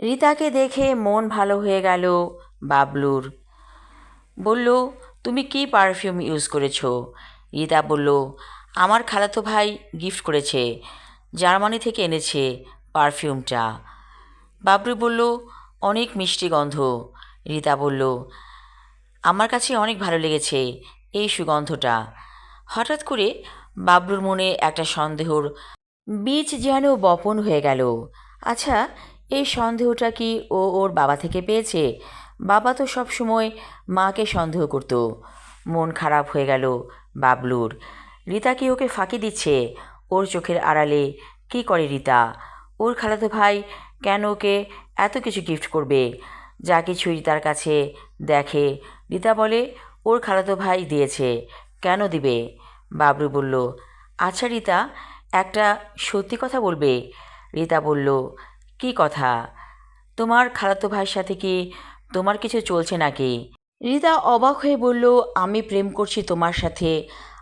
রিতাকে দেখে মন ভালো হয়ে গেল বাবলুর। বলল, তুমি কি পারফিউম ইউজ করেছ? রিতা বলল, আমার খালাতো ভাই গিফট করেছে, জার্মানি থেকে এনেছে পারফিউমটা বাবলু বলল, অনেক মিষ্টি গন্ধ। রিতা বলল, আমার কাছে অনেক ভালো লেগেছে এই সুগন্ধটা। হঠাৎ করে বাবলুর মনে একটা সন্দেহর বীজ যেন বপন হয়ে গেল। আচ্ছা এই সন্দেহটা কি ও ওর বাবা থেকে পেয়েছে? বাবা তো সব সময় মাকে সন্দেহ করত। মন খারাপ হয়ে গেল বাবলুর। রিতা কি ওকে ফাঁকি দিচ্ছে? ওর চোখের আড়ালে কি করে রিতা? ওর খালাতো ভাই কেন ওকে এত কিছু গিফট করবে? যা কিছু রিতার কাছে দেখে, রিতা বলে, ওর খালাতো ভাই দিয়েছে। কেন দিবে? বাবলু বলল আচ্ছা রিতা, একটা সত্যি কথা বলবে। রিতা বলল কি কথা? তোমার খালাতো ভাইয়ের সাথে কি তোমার কিছু চলছে নাকি? রিতা অবাক হয়ে বলল, আমি প্রেম করছি তোমার সাথে।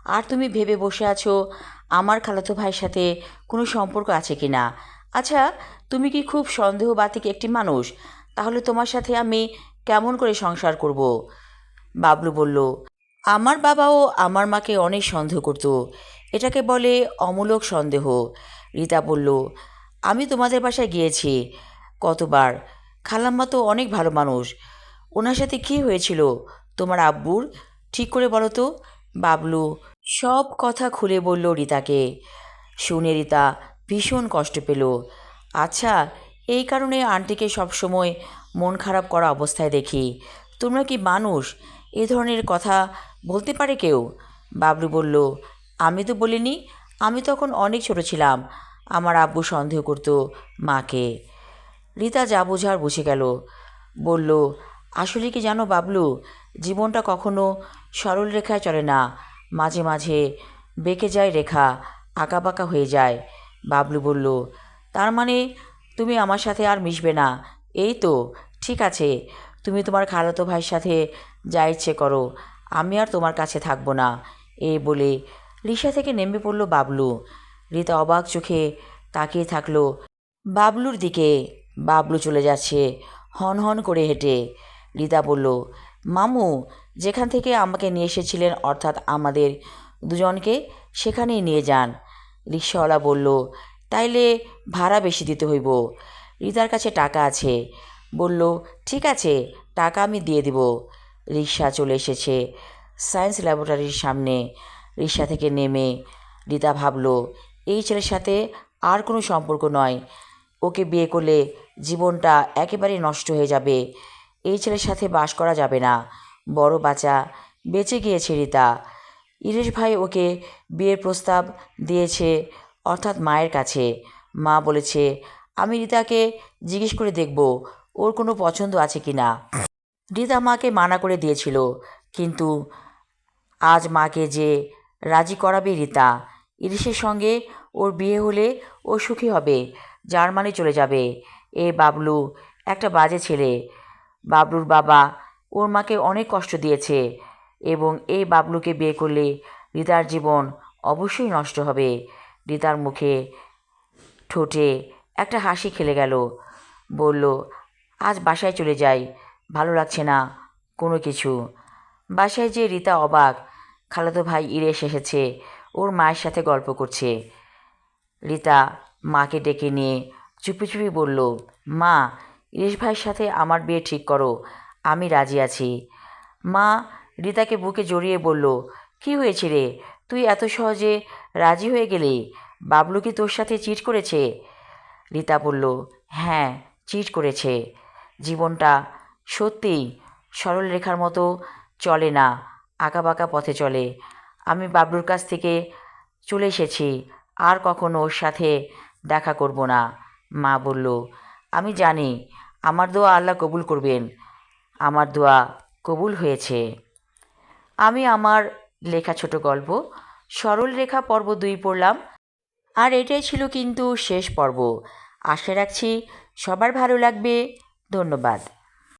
আর তুমি ভেবে বসে আছো আমার খালাতো ভাইয়ের সাথে কোনো সম্পর্ক আছে কি না? আচ্ছা তুমি কি খুব সন্দেহবাতিক একটি মানুষ? তাহলে তোমার সাথে আমি কেমন করে সংসার করব? বাবলু বলল, আমার বাবাও আমার মাকে অনেক সন্দেহ করত। এটাকে বলে অমূলক সন্দেহ। রিতা বলল আমি তোমাদের বাসায় গিয়েছি কতবার। খালাম্মা তো অনেক ভালো মানুষ। ওনার সাথে কী হয়েছিল? তোমার আব্বুর? ঠিক করে বলো তো। বাবলু সব কথা খুলে বলল রিতাকে। শুনে রিতা ভীষণ কষ্ট পেল। আচ্ছা এই কারণে আন্টিকে সবসময় মন খারাপ করা অবস্থায় দেখি। তোমরা কি মানুষ? এ ধরনের কথা বলতে পারে কেউ? বাবলু বলল, আমি তো বলিনি, আমি তখন অনেক ছোট ছিলাম। আমার আব্বু সন্দেহ করতো মাকে। রিতা যা বোঝার বুঝে গেল। বলল, আসলে কি জানো বাবলু, জীবনটা কখনো সরল রেখায় চলে না। মাঝে মাঝে বেঁকে যায় রেখা, আঁকাবাঁকা হয়ে যায়। বাবলু বলল, তার মানে তুমি আমার সাথে আর মিশবে না। এই তো, ঠিক আছে, তুমি তোমার খালাতো ভাইয়ের সাথে যা ইচ্ছে করো। আমি আর তোমার কাছে থাকব না। এই বলে রিসা থেকে নেমে পড়ল বাবলু। রিতা অবাক চোখে তাকিয়ে থাকল। বাবলুর দিকে বাবলু চলে যাচ্ছে, হন হন করে হেঁটে। রিতা বলল, মামু, যেখান থেকে আমাকে নিয়ে এসেছিলেন অর্থাৎ আমাদের দুজনকে সেখানেই নিয়ে যান। রিক্সাওয়ালা বলল, তাইলে ভাড়া বেশি দিতে হইব। রিতার কাছে টাকা আছে। বলল, ঠিক আছে, টাকা আমি দিয়ে দিব। রিক্সা চলে এসেছে সায়েন্স ল্যাবরেটরির সামনে। রিক্সা থেকে নেমে রিতা ভাবলো এই ছেলের সাথে আর কোনো সম্পর্ক নয়। ওকে বিয়ে করলে জীবনটা একেবারে নষ্ট হয়ে যাবে। এই ছেলের সাথে বাস করা যাবে না। বড় বাচ্চা, বেঁচে গিয়েছে রিতা। ইরেশ ভাই ওকে বিয়ের প্রস্তাব দিয়েছে, অর্থাৎ মায়ের কাছে। মা বলেছে, আমি রিতাকে জিজ্ঞেস করে দেখব, ওর কোনো পছন্দ আছে কি না? রিতা মাকে মানা করে দিয়েছিল, কিন্তু আজ মাকে যে রাজি করাবে রিতা ইরিশের সঙ্গে ওর বিয়ে হলে ও সুখী হবে, জার্মানি চলে যাবে। এ বাবলু, একটা বাজে ছেলে। বাবলুর বাবা ওর মাকে অনেক কষ্ট দিয়েছে এবং এই বাবলুকে বিয়ে করলে রিতার জীবন অবশ্যই নষ্ট হবে। রিতার মুখে ঠোঁটে একটা হাসি খেলে গেল। বলল, আজ বাসায় চলে যাই, ভালো লাগছে না কোনো কিছু। বাসায় যে রিতা অবাক, খালাতো ভাই ইরেশ এসেছে। ওর মায়ের সাথে গল্প করছে। রিতা মাকে ডেকে নিয়ে চুপি চুপি বলল, মা ইরেশ ভাইয়ের সাথে আমার বিয়ে ঠিক করো, আমি রাজি আছি। মা রিতাকে বুকে জড়িয়ে বলল, কি হয়েছে রে? তুই এত সহজে রাজি হয়ে গেলি? বাবলু কি তোর সাথে চিট করেছে? রিতা বলল হ্যাঁ চিট করেছে। জীবনটা সত্যিই সরল রেখার মতো চলে না আঁকাবাঁকা পথে চলে। আমি বাবলুর কাছ থেকে চলে এসেছি, আর কখনো ওর সাথে দেখা করব না। মা বলল, আমি জানি, আমার দোয়া আল্লাহ কবুল করবেন। আমার দোয়া কবুল হয়েছে। আমি আমার লেখা ছোট গল্প, সরল রেখা পর্ব দুই পড়লাম, আর এটাই ছিল কিন্তু শেষ পর্ব। আশা রাখছি সবার ভালো লাগবে। ধন্যবাদ।